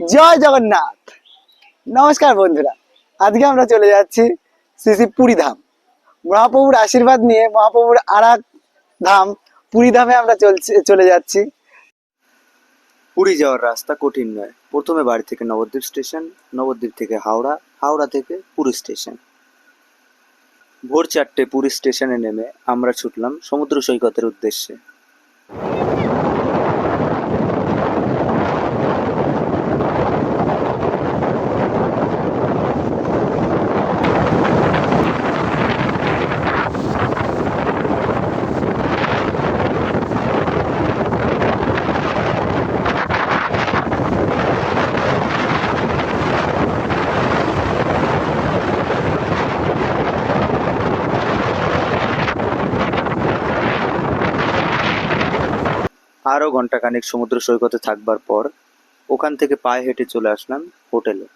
জয় জগন্নাথ। নমস্কার বন্ধুরা, আজকে আমরা চলে যাচ্ছি শ্রী শ্রী পুরী ধাম মহাপ্রভুর আশীর্বাদ নিয়ে মহাপ্রভুর আর এক ধাম পুরী ধামে আমরা চলছে, চলে যাচ্ছি। পুরী যাওয়ার রাস্তা কঠিন নয়। প্রথমে বাড়ি থেকে নবদ্বীপ স্টেশন, নবদ্বীপ থেকে হাওড়া হাওড়া থেকে পুরী স্টেশন। ভোর চারটে পুরী স্টেশনে নেমে আমরা ছুটলাম সমুদ্র সৈকতের উদ্দেশ্যে। আরও ঘণ্টাখানেক সমুদ্র সৈকতে থাকবার পর ওখান থেকে পায়ে হেঁটে চলে আসলাম হোটেলে।